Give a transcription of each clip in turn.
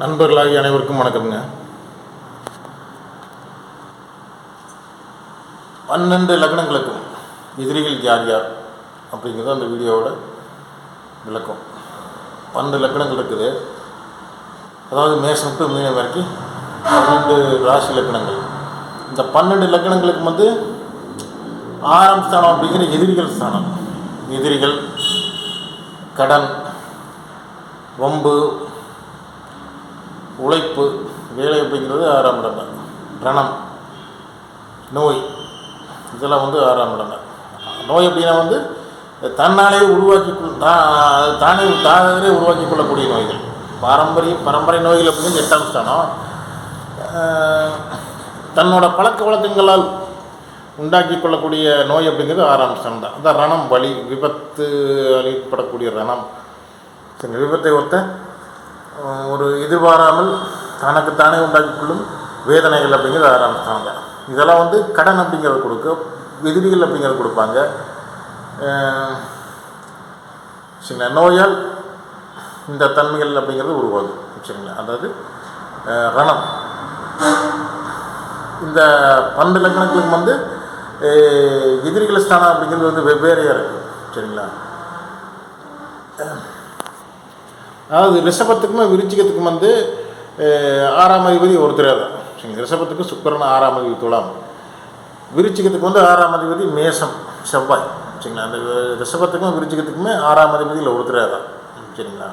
நண்பர்களாகிய அனைவருக்கும் வணக்கம்ங்க. பன்னெண்டு லக்னங்களுக்கும் எதிரிகள் யார் யார் அப்படிங்கிறது அந்த வீடியோவோட விளக்கம். பன்னெண்டு லக்னங்கள் இருக்குது. அதாவது மேஷம் டு மீனம் வரைக்கும் பன்னெண்டு ராசி லக்னங்கள். இந்த பன்னெண்டு லக்னங்களுக்கு வந்து ஆறாம் ஸ்தானம் அப்படிங்கிற எதிரிகள் ஸ்தானம். எதிரிகள் கடன் வம்பு உழைப்பு வேலை அப்படிங்கிறது ஆறாம் இடங்க ரணம் நோய். இதெல்லாம் வந்து ஆறாம் இடங்க நோய் அப்படின்னா வந்து தன்னாலே உருவாக்கி கொள்- தா- தானே தானே உருவாக்கி கொள்ளக்கூடிய நோய்கள். பாரம்பரிய பரம்பரை நோய்கள் அப்படின்னு எட்டாம் ஸ்தானம். தன்னோட பழக்க வழக்கங்களால் உண்டாக்கி கொள்ளக்கூடிய நோய் அப்படிங்கிறது ஆறாம் ஸ்தானம் தான். அந்த ரணம் வலி விபத்து அளிப்படக்கூடிய ரணம். விபத்தை ஒருத்தன் ஒரு எதிர்பாராமல் தனக்குத்தானே உண்டாக்கிக் கொள்ளும் வேதனைகள் அப்படிங்கிறது ஆரம்பித்தாங்க இதெல்லாம் வந்து கடன் அப்படிங்கிறது கொடுக்க எதிரிகள் அப்படிங்கிறது கொடுப்பாங்க. சரிங்களா நோயால் இந்த தன்மைகள் அப்படிங்கிறது உருவாகும் சரிங்களா? அதாவது ரணம். இந்த பன்னெண்டு லக்கணங்களுக்கு வந்து எதிரிகள் ஸ்தானம் அப்படிங்கிறது வந்து வெவ்வேறையாக இருக்குது சரிங்களா? அதாவது ரிஷபத்துக்குமே விருச்சிகத்துக்கும் வந்து ஆறாம் அதிபதி ஒருத்தரே தான் சரிங்களா ரிஷபத்துக்கு சுக்கிரன் ஆறாம் அதிபதி துலாம். விருச்சிகத்துக்கு வந்து ஆறாம் அதிபதி மேசம் செவ்வாய். சரிங்களா? அந்த ரிஷபத்துக்கும் விருச்சிகத்துக்குமே ஆறாம் அதிபதியில் ஒருத்தரே தான் சரிங்களா?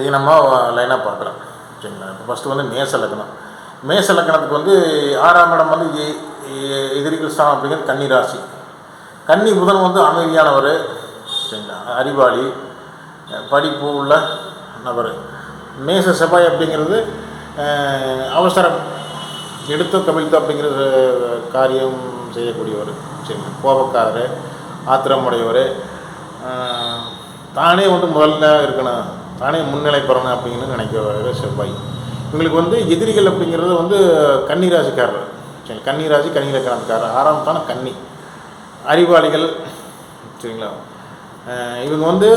இது நம்ம லைனாக பார்க்குறோம் சரிங்களா? இப்போ ஃபஸ்ட்டு வந்து மேச லக்னம் மேச லக்னத்துக்கு வந்து ஆறாம் இடம் வந்து எதிரிகள் ஸ்தானம் அப்படிங்கிறது கன்னி ராசி. கன்னி புதன் வந்து அமைதியானவர். சரிங்களா அறிவாளி படிப்பு உள்ள நபர். மேச செவ்வாய் அப்படிங்கிறது அவசரம். எடுத்து கவிழ்த்து அப்படிங்கிற காரியம் செய்யக்கூடியவர் சரிங்களா கோபக்காரர் ஆத்திரமுடையவர். தானே வந்து முதல்ல இருக்கணும். தானே முன்னிலை பெறணும் அப்படின்னு நினைக்கிற செவ்வாய். இவங்களுக்கு வந்து எதிரிகள் அப்படிங்கிறது வந்து கன்னிராசிக்காரர். சரி கன்னிராசி ராசி ஆறாம் தானே கன்னி. அறிவாளிகள் சரிங்களா? இவங்க வந்து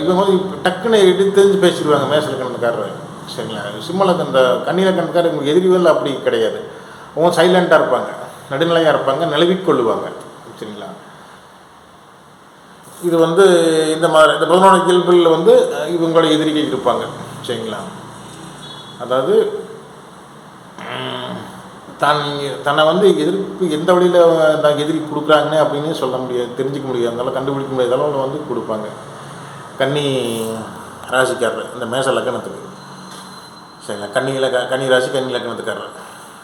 இவங்க வந்து டக்குன்னு எடுத்து தெரிஞ்சு பேசிடுவாங்க மேசல கணக்காரர் சரிங்களா? சிம்மல அந்த கண்ணீர கணக்காரர் இவங்க எதிரிகள் அப்படி கிடையாது. அவங்க சைலண்ட்டாக இருப்பாங்க. நடுநிலையாக இருப்பாங்க. நிலவிக்கொள்ளுவாங்க சரிங்களா? இது வந்து இந்த மாதிரி இந்த பதினோரு இயல்பில் வந்து இவங்களோட எதிரிகள் இருப்பாங்க. சரிங்களா? அதாவது தான் தன்னை வந்து எதிர்ப்பு எந்த வழியில் தான் எதிரி கொடுக்குறாங்கன்னு அப்படின்னு சொல்ல முடியாது தெரிஞ்சுக்க முடியாது. அதனால் கண்டுபிடிக்க முடியாத அளவில் வந்து கொடுப்பாங்க. கன்னி ராசிக்காரர் இந்த மேச லக்கணத்துக்கு. சரிங்களா? கன்னி லக்க கன்னி ராசி கன்னி லக்கணத்துக்காரர்.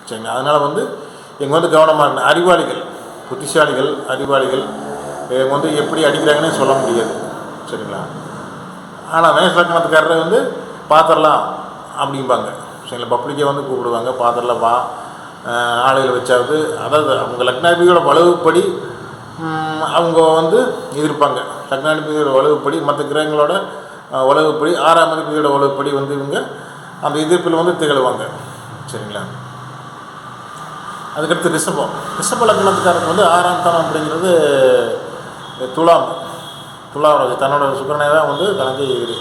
சரிங்களா? அதனால் வந்து இவங்க வந்து கவனமாக இருக்கணும் அறிவாளிகள் புத்திசாலிகள் அறிவாளிகள் இவங்க வந்து எப்படி அடிக்கிறாங்கன்னே சொல்ல முடியாது. சரிங்களா? ஆனால் மேச லக்கணத்துக்காரரை வந்து பார்த்துடலாம் அப்படிம்பாங்க. சரிங்களா? பப்ளிக்கை வந்து கூப்பிடுவாங்க பார்த்துடலாம் வா ஆளுகளை வச்சாவது அதாவது அவங்க லக்னாதிபதியோட வலுவுப்படி அவங்க வந்து எதிர்ப்பாங்க. லக்னாதிபதியோட வலுவுப்படி மற்ற கிரகங்களோட அஹ், ஆறாம் அதிபதியோட வலுவுப்படி வந்து இவங்க அந்த எதிர்ப்பில் வந்து திகழ்வாங்க. சரிங்களா? அதுக்கடுத்து ரிஷபம். ரிஷப லக்னத்துக்காரருக்கு வந்து ஆறாம் தனம் அப்படிங்கிறது துலாம். துலாம் தன்னோட சுக்கரனை தான் வந்து தனக்கு எதிரி.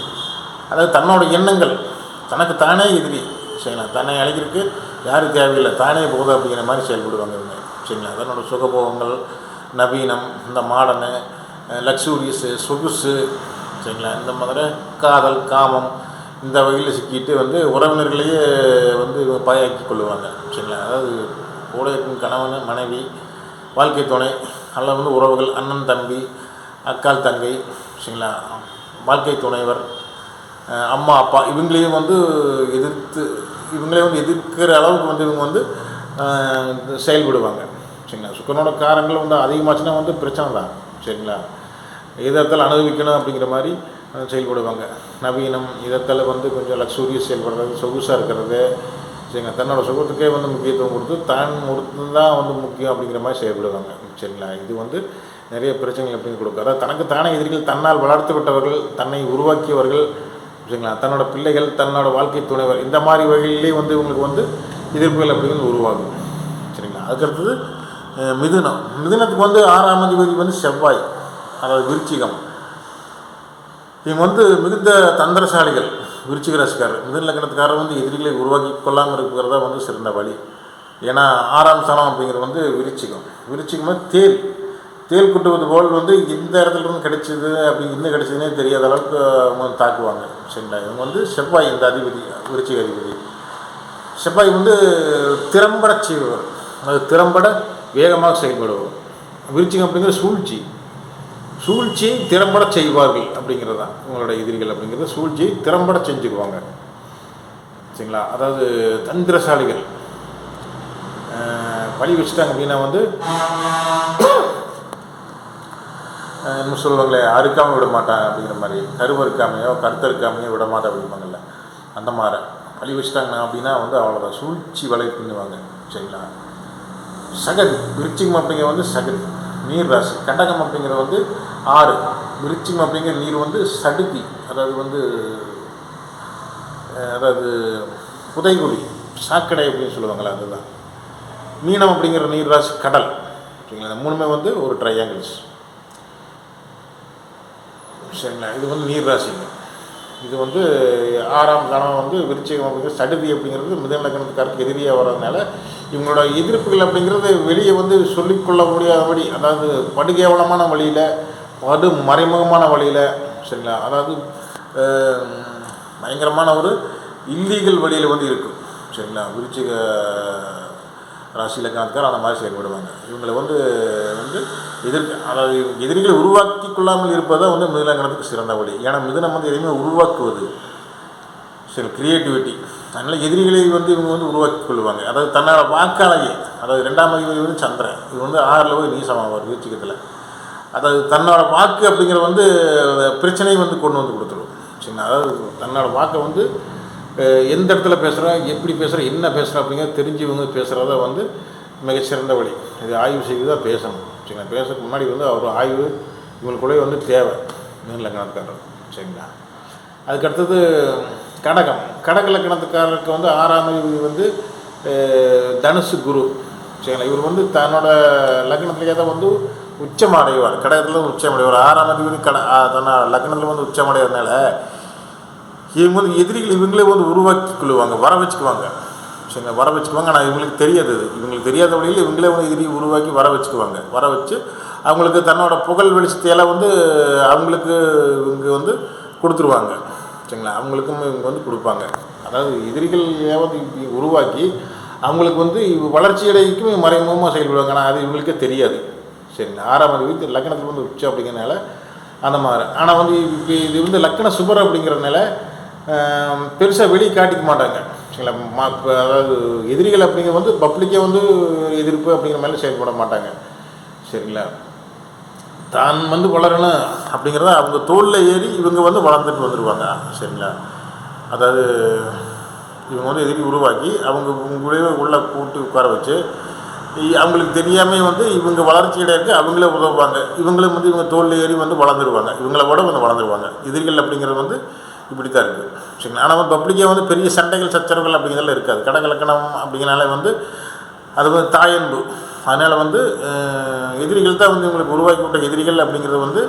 அதாவது தன்னோட எண்ணங்கள் தனக்கு தானே எதிரி. சரிங்களா? தன்னை அழைக்கிறதுக்கு யாரும் தேவையில்லை தானே போகுது அப்படிங்கிற மாதிரி செயல்படுவாங்க இவங்க. சரிங்களா? அதனோட சுகபோகங்கள் நவீனம் இந்த மாடனு லக்ஸூரியஸு சொகுசு சரிங்களா? இந்த மாதிரி காதல் காமம் இந்த வகையில் சிக்கிட்டு வந்து உறவினர்களையே வந்து இவங்க பாயாக்கி கொள்ளுவாங்க. சரிங்களா? அதாவது கூட இருக்கும் கணவன் மனைவி வாழ்க்கை துணை அல்லது வந்து உறவுகள் அண்ணன் தம்பி அக்கால் தங்கை சரிங்களா? வாழ்க்கை துணைவர் அம்மா அப்பா இவங்களையும் வந்து எதிர்த்து இவங்களே வந்து எதிர்க்கிற அளவுக்கு வந்து இவங்க வந்து செயல்படுவாங்க. சரிங்களா? சுக்கரனோட காரங்கள் வந்து அதிகமாச்சுன்னா வந்து பிரச்சனை தான். சரிங்களா? இதத்தில் அனுபவிக்கணும் அப்படிங்கிற மாதிரி செயல்படுவாங்க. நவீனம் இதத்தில் வந்து கொஞ்சம் லக்ஸூரியஸ் செயல்படுறது சொகுசாக இருக்கிறது. சரிங்களா? தன்னோட சுகத்துக்கே வந்து முக்கியத்துவம் கொடுத்து தான் கொடுத்து தான் வந்து முக்கியம் அப்படிங்கிற மாதிரி செயல்படுவாங்க. சரிங்களா? இது வந்து நிறைய பிரச்சனைகள் அப்படின்னு கொடுக்கும். அதாவது தனக்கு தானே எதிரிகள் தன்னால் வளர்த்து விட்டவர்கள் தன்னை உருவாக்கியவர்கள் சரிங்களா தன்னோட பிள்ளைகள் தன்னோட வாழ்க்கை துணைவர் இந்த மாதிரி வகையிலே வந்து இவங்களுக்கு வந்து எதிர்ப்புகள் அப்படிங்கிறது உருவாகும். சரிங்களா? அதுக்கடுத்தது மிதுனம். மிதுனத்துக்கு வந்து ஆறாம் அதிபதி வந்து செவ்வாய் அதாவது விருச்சிகம். இவங்க வந்து மிகுந்த தந்திரசாலிகள் விருச்சிக ராசிக்காரர். மிதன் லக்னத்துக்காரர் வந்து எதிரிகளை உருவாக்கி கொள்ளாமல் இருக்கிறதா வந்து சிறந்த வழி. ஏன்னா ஆறாம் ஸ்தானம் அப்படிங்கிறது வந்து விருச்சிகம். விருச்சிகம் வந்து தேல் தேல் குட்டுவது போல் வந்து இந்த இடத்துல இருந்து அப்படி இன்னும் கிடைச்சதுன்னே தெரியாத அளவுக்கு அவங்க தாக்குவாங்க சரிங்களா? இவங்க வந்து செவ்வாய் இந்த அதிபதி விருச்சிக அதிபதி. செவ்வாய் வந்து திறம்பட செய்வர் அது திறம்பட வேகமாக செயல்படுவோம் விருச்சிகம் அப்படிங்கிறது சூழ்ச்சி. சூழ்ச்சியை திறம்பட செய்வார்கள் அப்படிங்கிறது தான் உங்களோட எதிரிகள் அப்படிங்கிறது. சூழ்ச்சியை திறம்பட செஞ்சுக்குவாங்க. சரிங்களா? அதாவது தந்திரசாலிகள். பழி வச்சுட்டாங்க அப்படின்னா வந்து இன்னும் என்ன சொல்லுவாங்களே அறுக்காமல் விட மாட்டான் அப்படிங்கிற மாதிரி. கருவறுக்காமையோ கருத்தறுக்காமையோ விட மாட்டேன் அப்படிம்பாங்கல்ல அந்த மாதிரி. பழி வச்சுட்டாங்க அப்படின்னா வந்து அவ்வளோ சூழ்ச்சி வலை பின்னுவாங்க. சரிங்களா? சகதி விருச்சிகம் அப்படிங்கிற வந்து சகதி நீர் ராசி. கண்டகம் அப்படிங்கிறது வந்து ஆறு. விருச்சிகம் அப்படிங்கிற நீர் வந்து சடுதி. அதாவது வந்து அதாவது புதைகுழி. சாக்கடை அப்படின்னு சொல்லுவாங்களே அதுதான். மீனம் அப்படிங்கிற நீர் ராசி கடல். சரிங்களா? இந்த மூணுமே வந்து ஒரு ட்ரையாங்கிள்ஸ் சரிங்களா இது வந்து நீர் ராசிங்க இது வந்து ஆறாம் கணம் வந்து விருச்சிகம் அப்படிங்கிறது சடுதி அப்படிங்கிறது மிதன கருத்து எதிரியாக வர்றதுனால இவங்களோட எதிர்ப்புகள் அப்படிங்கிறது வெளியே வந்து சொல்லிக்கொள்ள முடியாதபடி அதாவது படுகேவலமான வழியில் படு மறைமுகமான வழியில் சரிங்களா? அதாவது பயங்கரமான ஒரு இல்லீகல் வழியில் வந்து இருக்கும் சரிங்களா? விருச்சிக ராசி லக்னத்துக்கார் அந்த மாதிரி செயல்படுவாங்க. இவங்களை வந்து வந்து எதிர் அதாவது எதிரிகளை உருவாக்கி கொள்ளாமல் இருப்பதை வந்து மிதலங்கணத்துக்கு சிறந்த வழி. ஏன்னா மிதனம் வந்து எதையுமே உருவாக்குவது சரி கிரியேட்டிவிட்டி அதனால் எதிரிகளை வந்து இவங்க வந்து உருவாக்கி கொள்வாங்க அதாவது தன்னோட வாக்காளையே அதாவது ரெண்டாம் அதிபதி வந்து சந்திரன். இது வந்து ஆறில் போய் நீசமாவார் வீச்சுக்கத்தில் அதாவது தன்னோட வாக்கு அப்படிங்கிற வந்து பிரச்சனையை வந்து கொண்டு வந்து கொடுத்துரும். சரிங்களா? அதாவது தன்னோட வாக்கை வந்து எந்த இடத்துல பேசுகிறோம் எப்படி பேசுகிறோம் என்ன பேசுகிறோம் அப்படிங்கிறத தெரிஞ்சவங்க பேசுகிறத வந்து மிகச்சிறந்த வழி. இது ஆய்வு செய்து தான் பேசணும். சரிங்களா? பேசுறதுக்கு முன்னாடி வந்து அவர் ஆய்வு இவங்களுக்குள்ளே வந்து தேவை. மீன் லக்கணத்துக்காரர். சரிங்களா? அதுக்கடுத்தது கடகம். கடக லக்கணத்துக்காரருக்கு வந்து ஆறாம் அதிபதி வந்து தனுசு குரு. சரிங்களா? இவர் வந்து தன்னோட லக்னத்திலேயே தான் வந்து உச்சம் அடைவார். கடகத்தில் வந்து உச்சம் அடைவார். ஆறாம் அதிபதி கட தன்னோட லக்னத்தில் வந்து உச்சம் அடைவதுனால இவங்க வந்து எதிரிகள் இவங்களே வந்து உருவாக்கி கொள்ளுவாங்க வர வச்சுக்குவாங்க சரிங்க வர வச்சுக்குவாங்க ஆனால் இவங்களுக்கு தெரியாது இவங்களுக்கு தெரியாத வழியில் இவங்களே வந்து எதிரி உருவாக்கி வர வச்சுக்குவாங்க வர வச்சு அவங்களுக்கு தன்னோட புகழ் வெளிச்சத்தையெல்லாம் வந்து அவங்களுக்கு இவங்க வந்து கொடுத்துருவாங்க. சரிங்களா? அவங்களுக்கும் இவங்க வந்து கொடுப்பாங்க. அதாவது எதிரிகள் வந்து உருவாக்கி அவங்களுக்கு வந்து வளர்ச்சி அடைக்கும் மறைமுகமாக செயல்படுவாங்க. ஆனால் அது இவங்களுக்கே தெரியாது. சரிங்களா? ஆறாம் அதிபதி லக்கணத்தில் வந்து உச்சம் அப்படிங்கிறனால அந்த மாதிரி. ஆனால் வந்து இப்போ இது வந்து லக்கண சுபர் அப்படிங்கிறனால பெருசாக வெளியே காட்டிக்க மாட்டாங்க. சரிங்களா மா இப்போ அதாவது எதிரிகள் அப்படிங்கிற வந்து பப்ளிக்கே வந்து எதிர்ப்பு அப்படிங்கிற மாதிரி செயல்பட மாட்டாங்க. சரிங்களா? தான் வந்து வளரணும் அப்படிங்கிறத அவங்க தோளில் ஏறி இவங்க வந்து வளர்ந்துட்டு வந்துடுவாங்க சரிங்களா? அதாவது இவங்க வந்து எதிரி உருவாக்கி அவங்க உங்களே உள்ளே கூட்டு உட்கார வச்சு அவங்களுக்கு தெரியாமல் வந்து இவங்க வளர்ச்சி இடையிற்கு அவங்களே உதவுவாங்க. இவங்களும் வந்து இவங்க தோளில் ஏறி வந்து வளர்ந்துருவாங்க. இவங்கள விட வந்து வளர்ந்துருவாங்க. எதிரிகள் அப்படிங்கிறது வந்து இப்படி தான் இருக்குது சரிங்களா? ஆனால் வந்து பப்ளிக்கே வந்து பெரிய சண்டைகள் சச்சரவுகள் அப்படிங்கிறதெல்லாம் இருக்காது. கடகலக்கணம் அப்படிங்கிறனால வந்து அது வந்து தாயன்பு. அதனால் வந்து எதிரிகள் தான் வந்து இவங்களுக்கு உருவாக்கி விட்ட எதிரிகள் அப்படிங்கிறது வந்து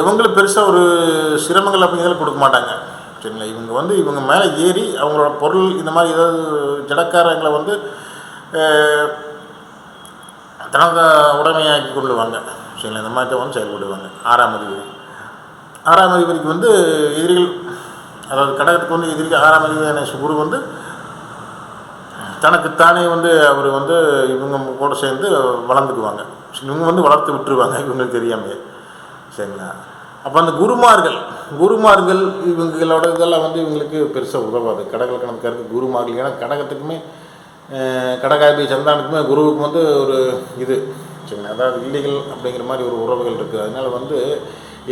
இவங்களும் பெருசாக ஒரு சிரமங்கள் அப்படிங்கிறத கொடுக்க மாட்டாங்க. சரிங்களா? இவங்க வந்து இவங்க மேலே ஏறி அவங்களோட பொருள் இந்த மாதிரி ஏதாவது ஜடக்காரங்களை வந்து தனது உடமையாக்கி கொள்ளுவாங்க. சரிங்களா? இந்த மாதிரி தான் வந்து செயல்படுவாங்க. ஆறாம் அறிவு ஆறாம் அதிபதிக்கு வந்து எதிரிகள் அதாவது கடகத்துக்கு வந்து எதிரிக்கு ஆறாம் அதிபதியான குரு வந்து தனக்குத்தானே வந்து அவர் வந்து இவங்க கூட சேர்ந்து வளர்ந்துக்குவாங்க. இவங்க வந்து வளர்த்து விட்டுருவாங்க இவங்களுக்கு தெரியாமையே. சரிங்களா? அப்போ அந்த குருமார்கள் குருமார்கள் இவங்களோட இதெல்லாம் வந்து இவங்களுக்கு பெருசாக உதவாது. கடகலக்கணத்துக்காருக்கு குருமார்கள். ஏன்னா கடகத்துக்குமே கடகாபி சந்தானத்துக்குமே குருவுக்கு வந்து ஒரு இது. சரிங்களா? அதாவது இல்லைகள் அப்படிங்கிற மாதிரி ஒரு உறவுகள் இருக்குது. அதனால் வந்து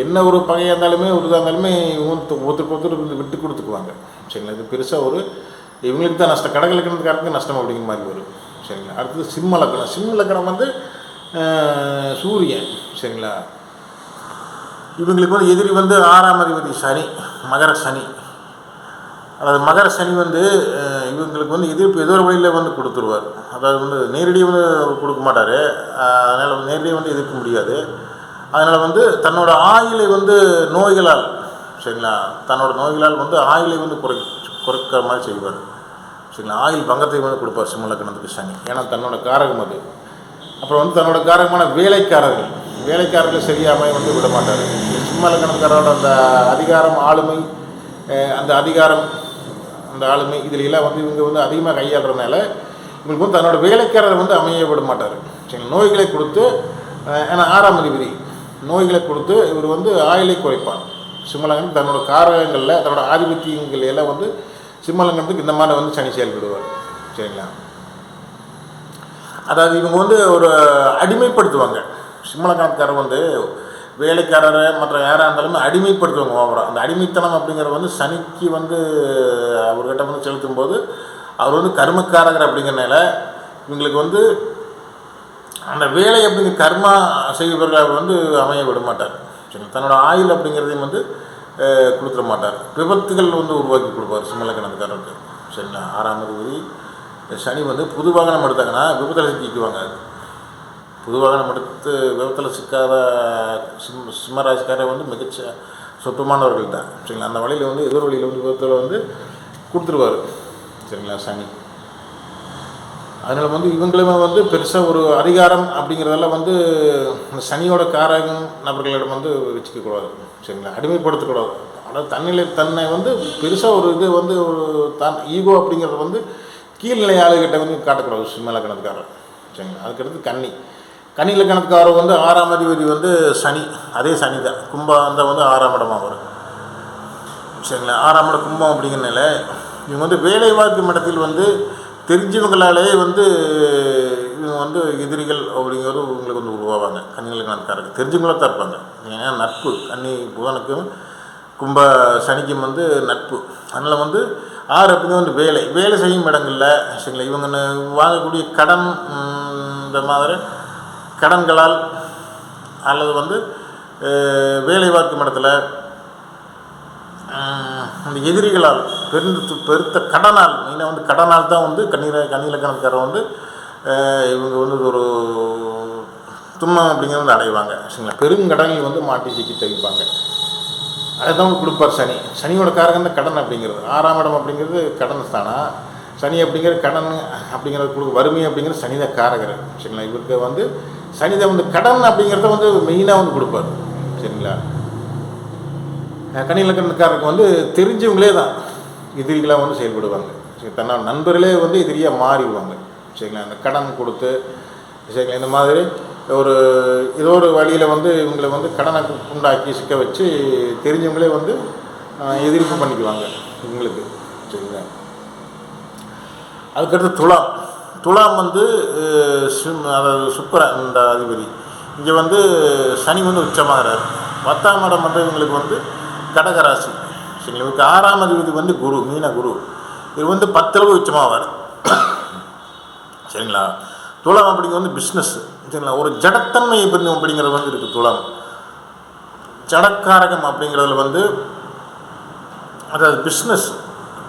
என்ன ஒரு பகையாக இருந்தாலுமே ஒரு இதாக இருந்தாலுமே இவங்க ஒருத்தருக்கு ஒருத்தர் வந்து விட்டு கொடுத்துக்குவாங்க. சரிங்களா? இது பெருசாக ஒரு இவங்களுக்கு தான் நஷ்டம். கடகலக்கணத்துக்காரருக்கு நஷ்டம் அப்படிங்கிற மாதிரி வரும். சரிங்களா? அடுத்தது சிம்ம லக்கணம். சிம்ம லக்கணம் வந்து சூரியன். சரிங்களா? இவங்களுக்கு வந்து எதிரி வந்து ஆறாம் அதிபதி சனி மகர சனி. அதாவது மகர சனி வந்து இவங்களுக்கு வந்து எதிர்ப்பு ஏதோ ஒரு வழியில் வந்து கொடுத்துருவார். அதாவது வந்து நேரடியாக வந்து கொடுக்க மாட்டார். அதனால் நேரடியாக வந்து எதிர்க்க முடியாது. அதனால் வந்து தன்னோட ஆயுளை வந்து நோய்களால் சரிங்களா? தன்னோட நோய்களால் வந்து ஆயிலை வந்து குறை குறைக்கிற மாதிரி செய்வார். சரிங்களா? ஆயில் பங்கத்தை வந்து கொடுப்பார் சிம்மலக்கணத்துக்கு சனி ஏன்னா தன்னோட காரகம் அது. அப்புறம் வந்து தன்னோட காரகமான வேலைக்காரர்கள். வேலைக்காரர்களை சரியாமல் வந்து விட மாட்டார். சிம்மலக்கணக்காரோட அந்த அதிகாரம் ஆளுமை அந்த அதிகாரம் அந்த ஆளுமை இதில் எல்லாம் வந்து இவங்க வந்து அதிகமாக கையாளுறதுனால இவங்களுக்கு வந்து தன்னோட வேலைக்காரர் வந்து அமைய விட மாட்டார். சரி நோய்களை கொடுத்து ஏன்னா ஆறாம் அதிபதி. நோய்களை கொடுத்து இவர் வந்து ஆயுளை குறைப்பார். சிம்மலங்கம் தன்னோட காரகங்களில் தன்னோட ஆதிபத்தியங்கள் எல்லாம் வந்து சிம்மலங்கனத்துக்கு இந்த மாதிரி வந்து சனி செயல்படுவார் சரிங்களா? அதாவது இவங்க வந்து ஒரு அடிமைப்படுத்துவாங்க. சிம்மலக்கணக்காரர் வந்து வேலைக்காரரை மற்ற யாராக இருந்தாலுமே அடிமைப்படுத்துவாங்க ஓவராக அந்த அடிமைத்தனம் அப்படிங்கிறது வந்து சனிக்கு வந்து அவர்கிட்ட வந்து செலுத்தும் போது அவர் வந்து கர்மக்காரகர் அப்படிங்கிறனால இவங்களுக்கு வந்து அந்த வேலை அப்படிங்கிற கர்மா செய்பவர்கள் வந்து அமைய விட மாட்டார் சரிங்களா? தன்னோட ஆயுள் அப்படிங்கிறதையும் வந்து கொடுத்துட மாட்டார். விபத்துகள் வந்து உருவாக்கி கொடுப்பார் சிம்மலக்கணத்துக்காரருக்கு. சரிங்களா? ஆறாம் அதிபதி சனி வந்து புது வாகனம் எடுத்தாங்கன்னா விபத்தில் சிக்கிக்குவாங்க. புது வாகனம் எடுத்து விபத்தில் சிக்காத சிம் சிம்மராசிக்காரர் வந்து மிகச்ச சொற்பமானவர்கள் தான் சரிங்களா? அந்த வழியில் வந்து எதிர் வழியில் வந்து விபத்தில் வந்து கொடுத்துருவார். சரிங்களா? சனி. அதனால் வந்து இவங்களுமே வந்து பெருசாக ஒரு அதிகாரம் அப்படிங்கிறதெல்லாம் வந்து சனியோட காரகம் நபர்களிடம் வந்து வச்சுக்கக்கூடாது சரிங்களா? அடிமைப்படுத்தக்கூடாது. அதாவது தன்னிலை தன்னை வந்து பெருசாக ஒரு இது வந்து ஒரு தன் ஈகோ அப்படிங்கிறது வந்து கீழ்நிலை ஆளுகிட்ட வந்து காட்டக்கூடாது. சிம்மல கணக்குக்காரர் சரிங்களா? அதுக்கடுத்து கன்னி. கன்னி கணக்குக்காரர் வந்து ஆறாம் அதிபதி வந்து சனி. அதே சனி தான். கும்பம் அந்த வந்து ஆறாம் இடமா வரும் சரிங்களா? ஆறாம் இடம் கும்பம் அப்படிங்கிறனால இவங்க வந்து வேலை வாய்ப்பு இடத்தில் வந்து தெரிஞ்சவங்களாலே வந்து இவங்க வந்து எதிரிகள் அப்படிங்கிறது இவங்களுக்கு வந்து உருவாவாங்க. கன்னிகளுக்கு கணக்காரருக்கு தெரிஞ்சவங்களாக தான் இருப்பாங்க. ஏன்னா நட்பு. கன்னி புதனுக்கும் கும்ப சனிக்கும் வந்து நட்பு. அதனால் வந்து ஆறு அப்படிங்க வந்து வேலை. வேலை செய்யும் இடங்களில் சரிங்களா? இவங்க வாங்கக்கூடிய கடன் இந்த மாதிரி கடன்களால் அல்லது வந்து வேலை பார்க்கும் இடத்துல அந்த எதிரிகளால் பெருந்து பெருத்த கடனால் மெயினாக வந்து கடனால் தான் வந்து கண்ணீர கண்ணீலக்கணக்காரர் வந்து இவங்க வந்து ஒரு துன்பம் அப்படிங்கிறது வந்து அடைவாங்க. சரிங்களா? பெருங்கடனில் வந்து மாட்டி சிக்கி தவிப்பாங்க அதுதான் வந்து கொடுப்பார் சனி. சனியோட காரகம் தான் கடன் அப்படிங்கிறது. ஆறாம் இடம் அப்படிங்கிறது கடன் தானா? சனி அப்படிங்கிற கடன் அப்படிங்கிறது கொடுக்க வறுமை அப்படிங்கிறது சனித காரகர். சரிங்களா? இவருக்கு வந்து சனி வந்து கடன் அப்படிங்கிறத வந்து மெயினாக வந்து கொடுப்பார் சரிங்களா? கணிலக்கணக்காரருக்கு வந்து தெரிஞ்சவங்களே தான் எதிரிகளாக வந்து செயல்படுவாங்க. சரி தன்னால் நண்பர்களே வந்து எதிரியாக மாறிடுவாங்க. சரிங்களா? அந்த கடன் கொடுத்து சரிங்களா? இந்த மாதிரி ஒரு ஏதோ ஒரு வழியில் வந்து இவங்களை வந்து கடனை உண்டாக்கி சிக்க வச்சு தெரிஞ்சவங்களே வந்து எதிர்ப்பு பண்ணிக்குவாங்க இவங்களுக்கு. சரிங்களா? அதுக்கடுத்து துலாம். துலாம் வந்து அதாவது சுக்கரன் இந்த அதிபதி. இங்கே வந்து சனி வந்து உச்சமாகிறார். பத்தாம் இடம் வந்து இவங்களுக்கு வந்து கடகராசி. சரிங்களா? இவருக்கு ஆறாம் அதிபதி வந்து குரு மீன குரு. இது வந்து பத்தளவு உச்சமாவார். சரிங்களா? துலாம் அப்படிங்கிறது வந்து பிஸ்னஸ் சரிங்களா? ஒரு ஜடத்தன்மை எப்படி அப்படிங்கிறது வந்து இருக்குது துலாம். ஜடக்காரகம் அப்படிங்கிறதுல வந்து அதாவது பிஸ்னஸ்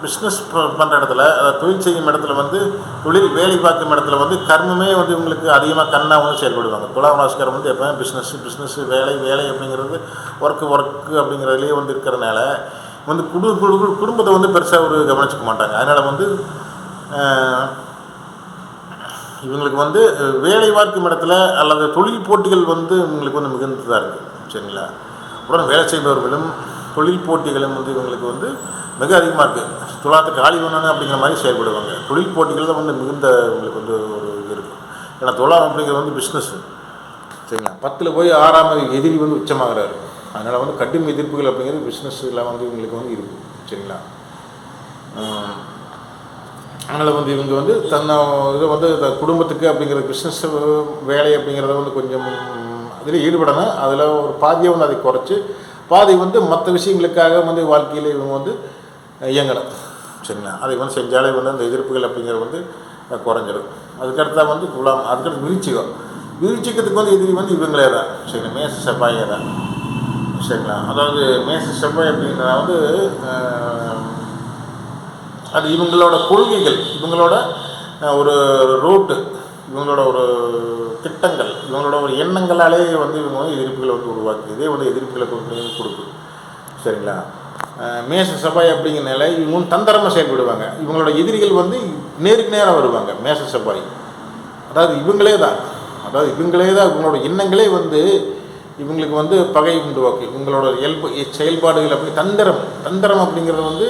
பிஸ்னஸ் பண்ணுற இடத்துல அதாவது தொழில் செய்யும் இடத்துல வந்து தொழில் வேலை பார்க்கும் இடத்துல வந்து கர்மமே வந்து இவங்களுக்கு அதிகமாக கண்ணாக வந்து செயல்படுவாங்க. துலாம் ராசிக்காரர் வந்து எப்போ பிஸ்னஸ் பிஸ்னஸ் வேலை வேலை அப்படிங்கிறது ஒர்க்கு ஒர்க்கு அப்படிங்கிறதுலேயே வந்து இருக்கிறனால வந்து குடு குடு குடும்பத்தை வந்து பெருசாக ஒரு கவனிச்சுக்க மாட்டாங்க. அதனால் வந்து இவங்களுக்கு வந்து வேலை பார்க்கும் இடத்துல அல்லது தொழில் போட்டிகள் வந்து இவங்களுக்கு வந்து மிகுந்ததாக இருக்குது சரிங்களா? அப்புறம் வேலை செய்பவர்களும் தொழில் போட்டிகளும் வந்து இவங்களுக்கு வந்து மிக அதிகமாக இருக்குது துலாத்துக்கு காலி பண்ணணும் அப்படிங்கிற மாதிரி செயல்படுவாங்க. தொழில் போட்டிகள் தான் வந்து மிகுந்த இவங்களுக்கு வந்து ஒரு இது இருக்கும். ஏன்னா துலாம் அப்படிங்கிறது வந்து பிஸ்னஸ் சரிங்களா? பத்தில் போய் ஆறாம் எதிரி வந்து உச்சமாகிறாரு. அதனால் வந்து கடும் எதிர்ப்புகள் அப்படிங்கிறது பிஸ்னஸ்லாம் வந்து இவங்களுக்கு வந்து இருக்கும் சரிங்களா? அதனால் வந்து இவங்க வந்து தன்னை இதை வந்து த- குடும்பத்துக்கு அப்படிங்கிற பிஸ்னஸ் வேலை அப்படிங்கிறத வந்து கொஞ்சம் அதில் ஈடுபடணும். அதில் ஒரு பாதியை வந்து அதை குறைச்சி பாதி வந்து மற்ற விஷயங்களுக்காக வந்து வாழ்க்கையில் இவங்க வந்து இயங்கணும். சரிங்களா அதை வந்து செஞ்சாலே வந்து அந்த எதிர்ப்புகள் அப்படிங்கிறது வந்து குறைஞ்சிடும். அதுக்கடுத்தா வந்து குலாம் அதுக்கடுத்து விருச்சிகம். விரிச்சிக்கத்துக்கு வந்து எதிரி வந்து இவங்களே தான். சரிங்களா? மேச செவ்வாயே தான். சரிங்களா? அதாவது மேச செவ்வாய் அப்படின்னா வந்து அது இவங்களோட கொள்கைகள் இவங்களோட ஒரு ரூட்டு இவங்களோட ஒரு திட்டங்கள் இவங்களோட ஒரு எண்ணங்களாலே வந்து இவங்க வந்து எதிர்ப்புகளை வந்து உருவாக்கி இதே வந்து எதிர்ப்புகளை கொண்டு கொடுக்கும் சரிங்களா? மேச செவ்வாய் அப்படிங்கிற நிலை இவங்க தந்திரமாக செயல்படுவாங்க இவங்களோட எதிரிகள் வந்து நேருக்கு நேராக வருவாங்க மேச செவ்வாய் அதாவது இவங்களே தான். அதாவது இவங்களே தான் இவங்களோட எண்ணங்களே வந்து இவங்களுக்கு வந்து பகை உண்டுவாக்கு இவங்களோட இயல்பு செயல்பாடுகள் அப்படி தந்திரம். தந்திரம் அப்படிங்கிறது வந்து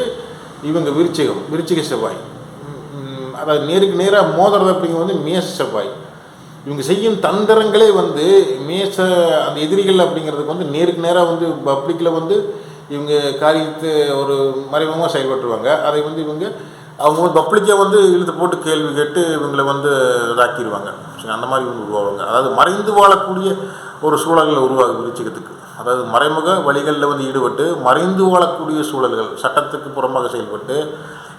இவங்க விருச்சிகம் விருச்சிக செவ்வாய். அதாவது நேருக்கு நேராக மோதுறது அப்படிங்கிறது வந்து மேச செவ்வாய். இவங்க செய்யும் தந்திரங்களே வந்து மேச அந்த எதிரிகள் அப்படிங்கிறதுக்கு வந்து நேருக்கு நேராக வந்து பப்ளிக்கில் வந்து இவங்க காரியத்தை ஒரு மறைமுகமாக செயல்பட்டுருவாங்க. அதை வந்து இவங்க அவங்க வந்து வந்து இழுத்து போட்டு கேள்வி கேட்டு இவங்களை வந்து இதாக்கிடுவாங்க அந்த மாதிரி இவங்க உருவாவாங்க. அதாவது மறைந்து வாழக்கூடிய ஒரு சூழல்களை உருவாகும் விருச்சிகத்துக்கு அதாவது மறைமுக வழிகளில் வந்து ஈடுபட்டு மறைந்து வாழக்கூடிய சூழல்கள் சட்டத்துக்கு புறம்பாக செயல்பட்டு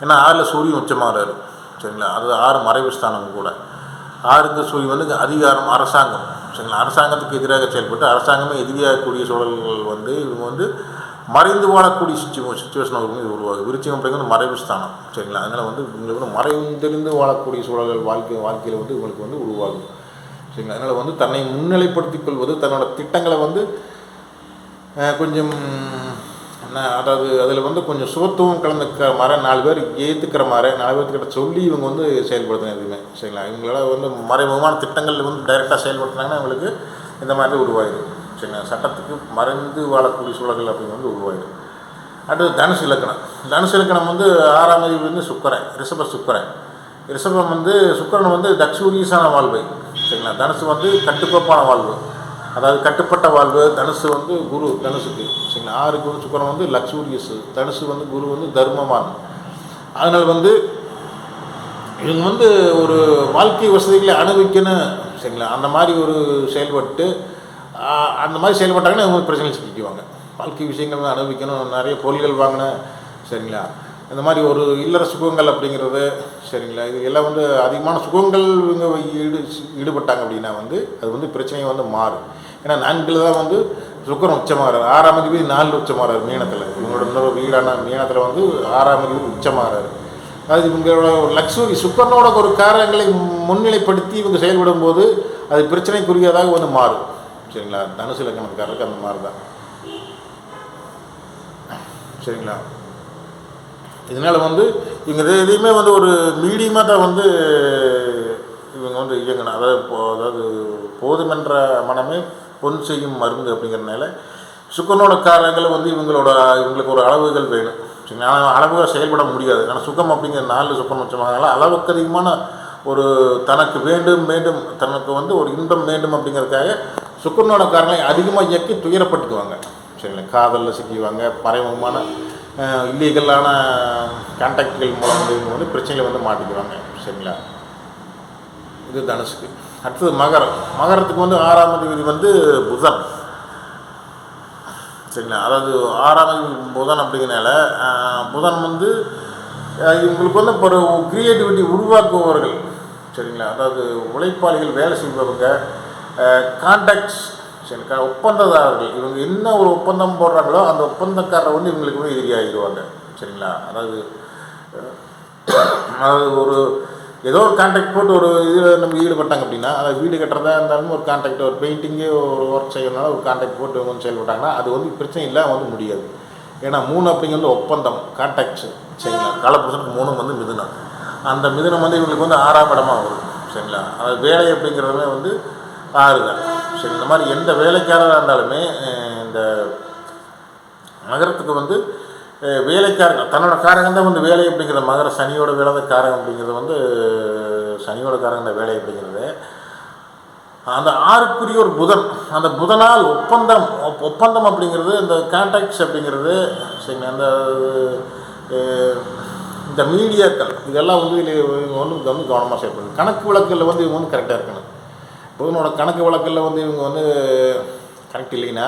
ஏன்னா ஆறில் சூரியன் உச்சமாகிறாரு சரிங்களா? அது ஆறு மறைவு ஸ்தானம் கூட. ஆறுக்கு சூரியன் வந்து அதிகாரம் அரசாங்கம். சரிங்களா? அரசாங்கத்துக்கு எதிராக செயல்பட்டு அரசாங்கமே எதிரியாகக்கூடிய சூழல்கள் வந்து இவங்க வந்து மறைந்து வாழக்கூடிய சுச்சுவே சுச்சுவேஷன் வந்து உருவாகுது. விருச்சிகம் அப்படிங்கிறது மறைவு ஸ்தானம் சரிங்களா? அதனால் வந்து இவங்களுக்கு வந்து மறைந்திருந்து வாழக்கூடிய சூழல்கள் வாழ்க்கை வாழ்க்கையில் வந்து இவங்களுக்கு வந்து உருவாகும் சரிங்களா? அதனால் வந்து தன்னை முன்னிலைப்படுத்திக் கொள்வது தன்னோட திட்டங்களை வந்து கொஞ்சம் என்ன அதாவது அதில் வந்து கொஞ்சம் சுகத்துவம் கலந்துக்கிற மாதிரி நாலு பேர் ஏற்றுக்கிற மாதிரி நாலு பேர்த்துக்கிட்ட சொல்லி இவங்க வந்து செயல்படுத்தணும் எதுவுமே சரிங்களா? இவங்களால வந்து மறைமுகமான திட்டங்கள் வந்து டைரெக்டாக செயல்படுத்தினாங்கன்னா இவங்களுக்கு இந்த மாதிரி உருவாயிடும் சின்ன சட்டத்துக்கு மறைந்து வாழக்கூடிய சூழல்கள் அப்படின்னு வந்து உருவாயிடும் அடுத்து தனுசு இலக்கணம். தனுசு இலக்கணம் வந்து ஆறாம் அதிபதி வந்து சுக்கரன் ரிஷப சுக்கரன். ரிஷபம் வந்து சுக்கரன் வந்து தக்ஷூரியஸான வாழ்வு சரிங்களா? தனுசு வந்து கட்டுக்கோப்பான வாழ்வு. அதாவது கட்டுப்பட்ட வாழ்வு தனுசு வந்து குரு தனுசுக்கு சரிங்களா? ஆறுக்கு வந்து சுக்கரன் வந்து லக்ஸூரியஸ் தனுசு வந்து குரு வந்து தர்மமான அதனால் வந்து இவங்க வந்து ஒரு வாழ்க்கை வசதிகளை அனுபவிக்கணும் சரிங்களா? அந்த மாதிரி ஒரு செயல்பட்டு அந்த மாதிரி செயல்பட்டாங்கன்னா இவங்க பிரச்சனை சிக்கிக்குவாங்க வாழ்க்கை விஷயங்கள் அனுபவிக்கணும். நிறைய பொருள்கள் வாங்கினேன் சரிங்களா? இந்த மாதிரி ஒரு இல்லற சுகங்கள் அப்படிங்கிறது சரிங்களா? இது எல்லாம் வந்து அதிகமான சுகங்கள் இவங்க ஈடு ஈடுபட்டாங்க அப்படின்னா வந்து அது வந்து பிரச்சனையை வந்து மாறும். ஏன்னா நான்கில் தான் வந்து சுக்கரம் உச்சமாகிறார் ஆறாம் அதிபதி நாலு உச்சமாகிறார் மீனத்தில். இவங்களோட இன்னொரு வீடான மீனத்தில் வந்து ஆறாம் அதிபதி உச்சமாகிறார் அது இவங்களோட லக்ஸுரி சுக்கரனோட ஒரு காரணங்களை முன்னிலைப்படுத்தி இவங்க செயல்படும் போது அது பிரச்சனைக்குரியதாக வந்து மாறும். சரிங்களா? தனுசு இலக்கணத்துக்காரருக்கு அந்த மாதிரி தான் சரிங்களா? இதனால் வந்து இவங்க எதையுமே வந்து ஒரு மீடியமாக தான் வந்து இவங்க வந்து இயங்கணும் அதாவது போ- அதாவது போதுமென்ற மனமே பொன் செய்யும் மருந்து அப்படிங்கிறனால சுக்கனோட காரணங்கள் வந்து இவங்களோட இவங்களுக்கு ஒரு அளவுகள் வேணும். சரி ஆனால் செயல்பட முடியாது. ஆனால் சுகம் அப்படிங்கிற நாலு சுக்கம் வச்சுருவாங்க அளவுக்கு அதிகமான ஒரு தனக்கு வேண்டும் வேண்டும் தனக்கு வந்து ஒரு இன்பம் வேண்டும் அப்படிங்கிறதுக்காக சுக்கரனோட அதிகமாக இயக்கி துயரப்பட்டுக்குவாங்க. சரிங்களா? காதலில் சிக்கிவாங்க மறைமுகமான இல்லீகலான கான்டாக்டுகள் மூலம் வந்து இவங்க வந்து பிரச்சனைகளை வந்து மாட்டிக்குவாங்க. சரிங்களா? இது தனுஷுக்கு அடுத்தது மகரம். மகரத்துக்கு வந்து ஆறாம் அதிபதி வந்து புதன். சரிங்களா? அதாவது ஆறாம் அதிபதி புதன் அப்படிங்கிறனால புதன் வந்து இவங்களுக்கு வந்து ஒரு கிரியேட்டிவிட்டி உருவாக்குபவர்கள். சரிங்களா? அதாவது உழைப்பாளிகள் வேலை செய்பவங்க கான்டாக்ட்ஸ் ஒப்பந்ததாரர்கள். இவங்க என்ன ஒரு ஒப்பந்தம் போடுறாங்களோ அந்த ஒப்பந்தக்காரரை வந்து இவங்களுக்கு வந்து எதிரியாகிடுவாங்க. சரிங்களா? அதாவது அதாவது ஒரு ஏதோ ஒரு கான்ட்ராக்ட் போட்டு ஒரு இதில் நம்ம ஈடுபட்டாங்க அப்படின்னா அதாவது வீடு கட்டுறதா இருந்தாலும் ஒரு கான்ட்ராக்ட் ஒரு பெயிண்டிங்கு ஒரு ஒர்க் செய்யறதுனால ஒரு கான்ட்ராக்ட் போட்டு வந்து செயல்பட்டாங்கன்னா அது வந்து பிரச்சனை இல்லாமல் வந்து முடியாது. ஏன்னா மூணு அப்படிங்கிறது ஒப்பந்தம் கான்ட்ராக்ட்ஸ் சரிங்களா? காலப்புருஷனுக்கு மூணும் வந்து மிதுனம். அந்த மிதுனம் வந்து இவங்களுக்கு வந்து ஆறாம் இடமாக வரும். சரிங்களா? அதாவது வேலை அப்படிங்கிறதுமே வந்து ஆறு சரி இந்த மாதிரி எந்த வேலைக்காரராக இருந்தாலுமே இந்த மகரத்துக்கு வந்து வேலைக்காரங்க தன்னோட காரகம் தான் வந்து வேலை அப்படிங்கிற மகர சனியோட வேலை காரகம் அப்படிங்கிறது வந்து சனியோட காரகம் தான் வேலை அப்படிங்கிறது. அந்த ஆறுக்குரிய ஒரு புதன் அந்த புதனால் ஒப்பந்தம் ஒப்பந்தம் அப்படிங்கிறது இந்த கான்டாக்ட்ஸ் அப்படிங்கிறது சரி அந்த இந்த மீடியாக்கள் இதெல்லாம் வந்து இவங்க வந்து கவனமாக செயல்படுது கணக்கு வழக்கில் வந்து இவங்க வந்து கரெக்டாக இருக்கணும். இவனோட கணக்கு வழக்கில் வந்து இவங்க வந்து கரெக்ட் இல்லைன்னா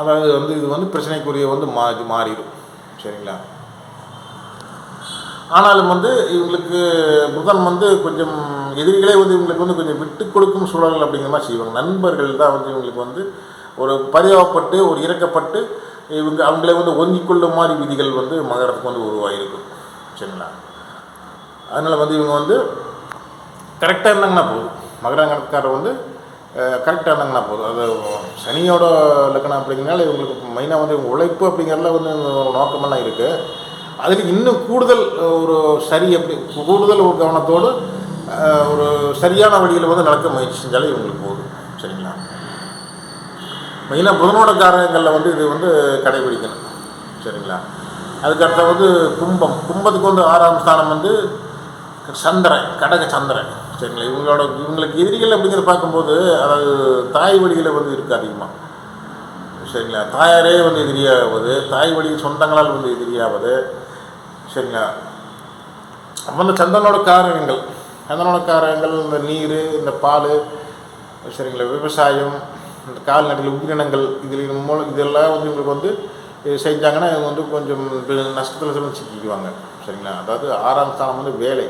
அதாவது வந்து இது வந்து பிரச்சனைக்குரிய வந்து மா இது மாறிடும். சரிங்களா? ஆனாலும் வந்து இவங்களுக்கு புதன் வந்து கொஞ்சம் எதிரிகளே வந்து இவங்களுக்கு வந்து கொஞ்சம் விட்டு கொடுக்கும் சூழல் அப்படிங்கிற மாதிரி செய்வாங்க. நண்பர்கள் தான் வந்து இவங்களுக்கு வந்து ஒரு பரிதாபப்பட்டு ஒரு இறக்கப்பட்டு இவங்க அவங்களே வந்து ஒதுங்கிக் கொள்ளும் மாதிரி விதிகள் வந்து மகரத்துக்கு வந்து உருவாகிருக்கும் சரிங்களா? அதனால் வந்து இவங்க வந்து கரெக்டாக இருந்தாங்கன்னா போதும். மகரங்கணக்காரர் வந்து கரெக்டாக இருந்தாங்கன்னா போதும். அது சனியோட லக்கணம் அப்படிங்கிறனால இவங்களுக்கு மெயினாக வந்து இவங்க உழைப்பு அப்படிங்கிறதுல வந்து ஒரு நோக்கமெல்லாம் இருக்குது அதில் இன்னும் கூடுதல் ஒரு சரி அப்படி கூடுதல் ஒரு கவனத்தோடு ஒரு சரியான வழியில் வந்து நடக்க முயற்சி செஞ்சாலே இவங்களுக்கு போதும். சரிங்களா? மெயினாக புதனோட காரகங்களில் வந்து இது வந்து கடைபிடிக்கணும். சரிங்களா? அதுக்கடுத்த வந்து கும்பம். கும்பத்துக்கு வந்து ஆறாம் ஸ்தானம் வந்து சந்திரன் கடக சந்திரன். சரிங்களா? இவங்களோட இவங்களுக்கு எதிரிகள் அப்படிங்கிறத பார்க்கும்போது அதாவது தாய் வழியில் வந்து இருக்குது அதிகமாக சரிங்களா? தாயாரே வந்து எதிரியாவது தாய் வழி சொந்தங்களால் வந்து எதிரியாவது சரிங்களா? அப்போ இந்த சந்தனோட காரகங்கள் சந்தனோட காரகங்கள் இந்த நீர் இந்த பால் சரிங்களா? விவசாயம் இந்த கால்நடைகள் உயிரினங்கள் இதில் மூலம் இதெல்லாம் வந்து இவங்களுக்கு வந்து செஞ்சாங்கன்னா இவங்க வந்து கொஞ்சம் நஷ்டத்தில் சில சிக்கிக்குவாங்க சரிங்களா? அதாவது ஆறாம் ஸ்தானம் வந்து வேலை.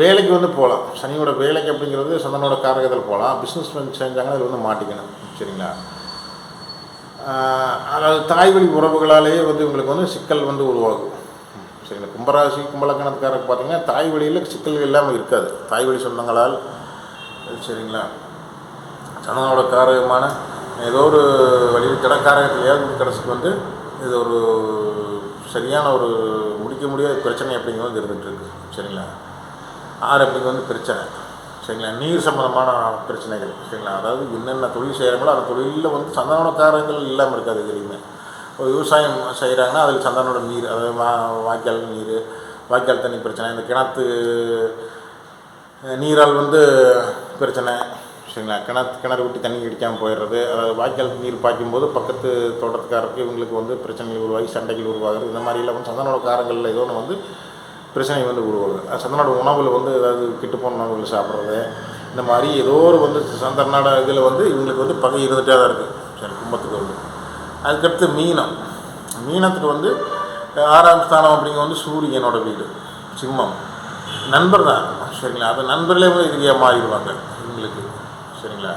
வேலைக்கு வந்து போகலாம். சனியோட வேலைக்கு அப்படிங்கிறது சந்தனோட காரகத்தில் போகலாம். பிஸ்னஸ் செஞ்சாங்கன்னா அதில் வந்து மாட்டிக்கணும். சரிங்களா? அதாவது தாய் வழி உறவுகளாலேயே வந்து இவங்களுக்கு வந்து சிக்கல் வந்து உருவாகும். சரிங்களா? கும்பராசி கும்பலக்கணத்துக்காரருக்கு பார்த்தீங்கன்னா தாய் வழியில் சிக்கல் இல்லாமல் இருக்காது. தாய் வழி சொந்தங்களால். சரிங்களா? சனனோட காரகமான ஏதோ ஒரு வழியில் கிடக்காரகத்திலேயாவது கடைசிக்கு வந்து இது ஒரு சரியான ஒரு முடிக்க முடியாத பிரச்சனை அப்படிங்கிறது வந்து இருந்துகிட்டு இருக்கு. சரிங்களா? ஆறு வந்து பிரச்சனை. சரிங்களா? நீர் சம்மந்தமான பிரச்சனைகள் சரிங்களா? அதாவது என்னென்ன தொழில் செய்கிறாங்களோ அந்த தொழிலில் வந்து சந்தானக்காரங்கள் இல்லாமல் இருக்காது எதுலேயுமே. ஒரு விவசாயம் செய்கிறாங்கன்னா அதில் சந்தானோட நீர் அதாவது வா வாய்க்கால் நீர் வாய்க்கால் தண்ணி பிரச்சனை இந்த கிணத்து நீரால் வந்து பிரச்சனை சரிங்களா? கிணத்து கிணறு விட்டு தண்ணி அடிக்காமல் போயிடுறது அதாவது வாய்க்கால் நீர் பாய்க்கும்போது பக்கத்து தோட்டத்துக்காரருக்கு இவங்களுக்கு வந்து பிரச்சனைகள் உருவாகி சண்டைகள் உருவாகிறது இந்த மாதிரிலாம் வந்து சந்தனோட காரங்களில் ஏதோ ஒன்று வந்து பிரச்சனை வந்து உருவாகுது. சந்தநாடு சந்தனோட உணவில் வந்து ஏதாவது கெட்டுப்போன உணவுகள் சாப்பிட்றது இந்த மாதிரி ஏதோ ஒரு வந்து சந்தனோட இதில் வந்து இவங்களுக்கு வந்து பகை இருந்துகிட்டே தான் இருக்குது சரி கும்பத்துக்கு வந்து. அதுக்கடுத்து மீனம். மீனத்துக்கு வந்து ஆறாம் ஸ்தானம் அப்படிங்க வந்து சூரியனோட வீடு சிம்மம். நண்பர் தான். சரிங்களா? அது நண்பர்களே வந்து எதிரியாக மாறிடுவாங்க? இவங்களுக்கு. சரிங்களா?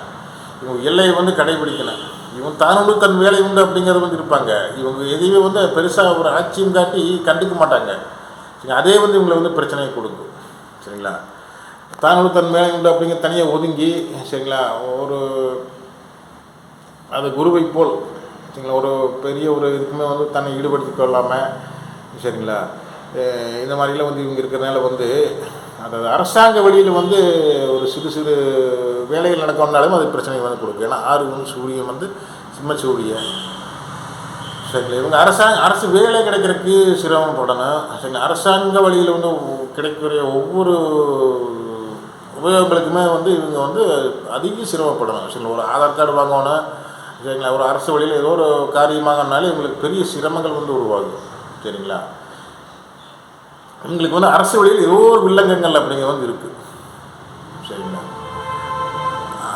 இவங்க எல்லையை வந்து கடைபிடிக்கணும். இவங்க தானுண்டு தன் வேலை உண்டு அப்படிங்கிறது வந்து இருப்பாங்க. இவங்க எதையுமே வந்து பெருசாக ஒரு ஆட்சியும் காட்டி கண்டுக்க மாட்டாங்க. சரி அதே வந்து இவங்களை வந்து பிரச்சனையை கொடுக்கும். சரிங்களா? தான் தன் மேலே உண்டு அப்படிங்கிற தனியாக ஒதுங்கி சரிங்களா? ஒரு அது குருவை போல் சரிங்களா? ஒரு பெரிய ஒரு இதுக்குமே வந்து தன்னை ஈடுபடுத்தி கொள்ளாமல் சரிங்களா? இந்த மாதிரிலாம் வந்து இவங்க இருக்கிறதுனால வந்து அதாவது அரசாங்க வழியில் வந்து ஒரு சிறு சிறு வேலைகள் நடக்கணும்னாலும் அது பிரச்சனை வந்து கொடுக்கும். ஏன்னா ஆறு வந்து சூரியன் வந்து சிம்ம சூரியன். சரிங்களா. இவங்க அரசாங்க அரசு வேலை கிடைக்கிறதுக்கு சிரமப்படணும் சரிங்களா. அரசாங்க வழியில் வந்து கிடைக்கக்கூடிய ஒவ்வொரு உபயோகங்களுக்குமே வந்து இவங்க வந்து அதிக சிரமப்படணும் சரிங்களா. ஒரு ஆதார் கார்டு வாங்கணும். சரிங்களா. ஒரு அரசு வழியில் ஏதோ ஒரு காரியமாகனாலே இவங்களுக்கு பெரிய சிரமங்கள் வந்து உருவாகும். சரிங்களா. இவங்களுக்கு வந்து அரசு வழியில் ஏதோ ஒரு வில்லங்கங்கள் அப்படிங்க வந்து இருக்குது சரிங்களா.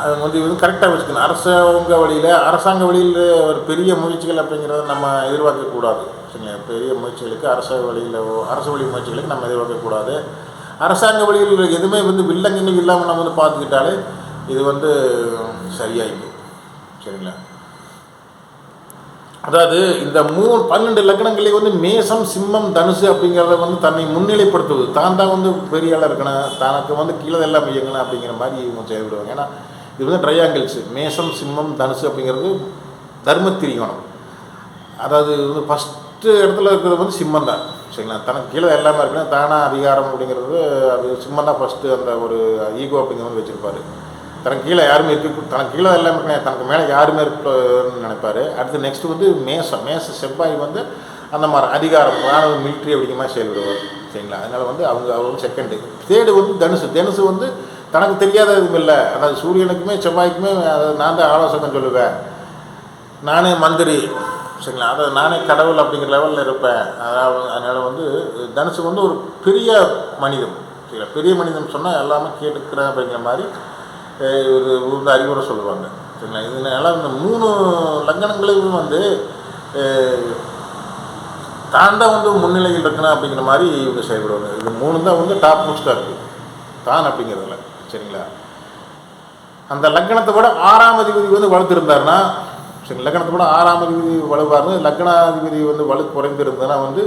அது வந்து இது வந்து கரெக்டாக வச்சுக்கணும். அரசாங்க வழியில் அரசாங்க வழியில் ஒரு பெரிய முயற்சிகள் அப்படிங்கிறத நம்ம எதிர்பார்க்கக்கூடாது சரிங்களா? பெரிய முயற்சிகளுக்கு அரசு வழியில் அரசு வழி முயற்சிகளுக்கு நம்ம எதிர்பார்க்கக்கூடாது அரசாங்க வழியில் எதுவுமே வந்து வில்லங்கங்கள் இல்லாமல் நம்ம வந்து பார்த்துக்கிட்டாலே இது வந்து சரியாயிடும். சரிங்களா? அதாவது இந்த மூணு பன்னெண்டு லக்னங்களே வந்து மேசம் சிம்மம் தனுசு அப்படிங்கிறத வந்து தன்னை முன்னிலைப்படுத்துவது. தான் தான் வந்து பெரிய ஆளாக இருக்கணும். தனக்கு வந்து கீழே எல்லாம் இயங்கணும் அப்படிங்கிற மாதிரி இவங்க செயல்படுவாங்க. ஏன்னா இது வந்து ட்ரையாங்கிள்ஸ் மேசம் சிம்மம் தனுசு அப்படிங்கிறது தர்ம திரிகோணம் அதாவது வந்து ஃபஸ்ட்டு இடத்துல இருக்கிறது வந்து சிம்மம் தான் சரிங்களா? தனக்கு கீழே எல்லாமே இருக்கணும் தானாக அதிகாரம் அப்படிங்கிறது அது சிம்மம் தான் ஃபஸ்ட்டு அந்த ஒரு ஈகோ அப்படிங்கிறது வச்சுருப்பாரு. தனக்கு கீழே யாருமே இருக்க தனக்கு கீழே எல்லாமே இருக்கணும் தனக்கு மேலே யாருமே இருக்கணும்னு நினைப்பாரு. அடுத்து நெக்ஸ்ட் வந்து மேசம் மேச செவ்வாய் வந்து அந்த மாதிரி அதிகாரம் ராணுவ மிலிட்ரி அப்படிங்கிற மாதிரி செயல்படுவார். சரிங்களா? அதனால் வந்து அவங்க அவங்க செகண்டு தேர்டு வந்து தனுசு. தனுசு வந்து தனக்கு தெரியாத எதுவும் இல்லை. அதாவது சூரியனுக்குமே செவ்வாய்க்குமே அதை நான் தான் ஆலோசனை சொல்லுவேன். நானே மந்திரி. சரிங்களா? அதாவது நானே கடவுள் அப்படிங்கிற லெவலில் இருப்பேன். அதாவது அதனால் வந்து தனுசு வந்து ஒரு பெரிய மனிதன். சரிங்களா? பெரிய மனிதன் சொன்னால் எல்லாமே கேட்டுக்கிறேன் அப்படிங்கிற மாதிரி ஒரு ஒரு அறிவுரை சொல்லுவாங்க. சரிங்களா? இதனால இந்த மூணு லக்கணங்களையும் வந்து அஹ், தான் தான் வந்து முன்னிலையில் இருக்கணும் அப்படிங்கிற மாதிரி இவங்க செயல்படுவாங்க. இது மூணு தான் வந்து டாப் மோஸ்ட்டாக இருக்குது தான் அப்படிங்கிறதுல. சரிங்களா? அந்த லக்கணத்தை விட ஆறாம் அதிபதி வந்து வலுத்திருந்தாருன்னா சரி லக்கணத்தை விட ஆறாம் அதிபதி வலுவார்னு லக்கணாதிபதி வந்து வலு குறைந்திருந்ததுன்னா வந்து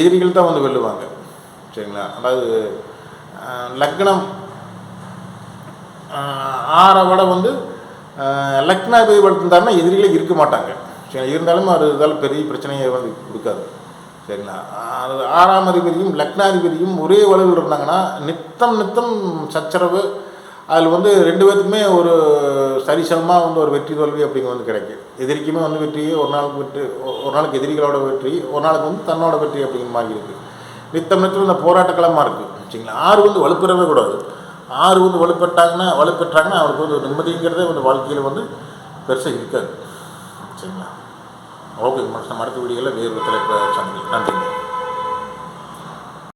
எதிரிகள் தான் வந்து வெல்லுவாங்க. சரிங்களா? அதாவது லக்னம் ஆறை விட வந்து லக்னாதிபதி வளர்த்துருந்தாருன்னா எதிரிகளே இருக்க மாட்டாங்க. சரி இருந்தாலும் அது இருந்தாலும் பெரிய பிரச்சனையை வந்து கொடுக்காது. சரிங்களா? அது ஆறாம் அதிபதியும் லக்னாதிபதியும் ஒரே வலுவில் இருந்தாங்கன்னா நித்தம் நித்தம் சச்சரவு அதில் வந்து ரெண்டு பேர்த்துக்குமே ஒரு சரிசமமாக வந்து ஒரு வெற்றி தோல்வி அப்படிங்க வந்து கிடைக்கும் எதிரிக்குமே வந்து வெற்றி ஒரு நாளுக்கு வெற்றி ஒரு நாளுக்கு எதிரிகளோட வெற்றி ஒரு நாளுக்கு வந்து தன்னோட வெற்றி அப்படிங்கிற மாதிரி இருக்குது நித்தம் நித்தம் இந்த போராட்டக்களமாக இருக்குது சரிங்களா? ஆறு வந்து வலுப்பெறவே கூடாது. ஆறு வந்து வலுப்பெற்றாங்கன்னா வலுப்பெற்றாங்கன்னா அவருக்கு வந்து நிம்மதிங்கிறதே வந்து வாழ்க்கையில் வந்து பெருசாக இருக்காது. சரிங்களா? ஓகே நம்ம அடுத்த வீடியோவில் வேறு தலைப்பு சந்திக்கலாம் நன்றிங்க.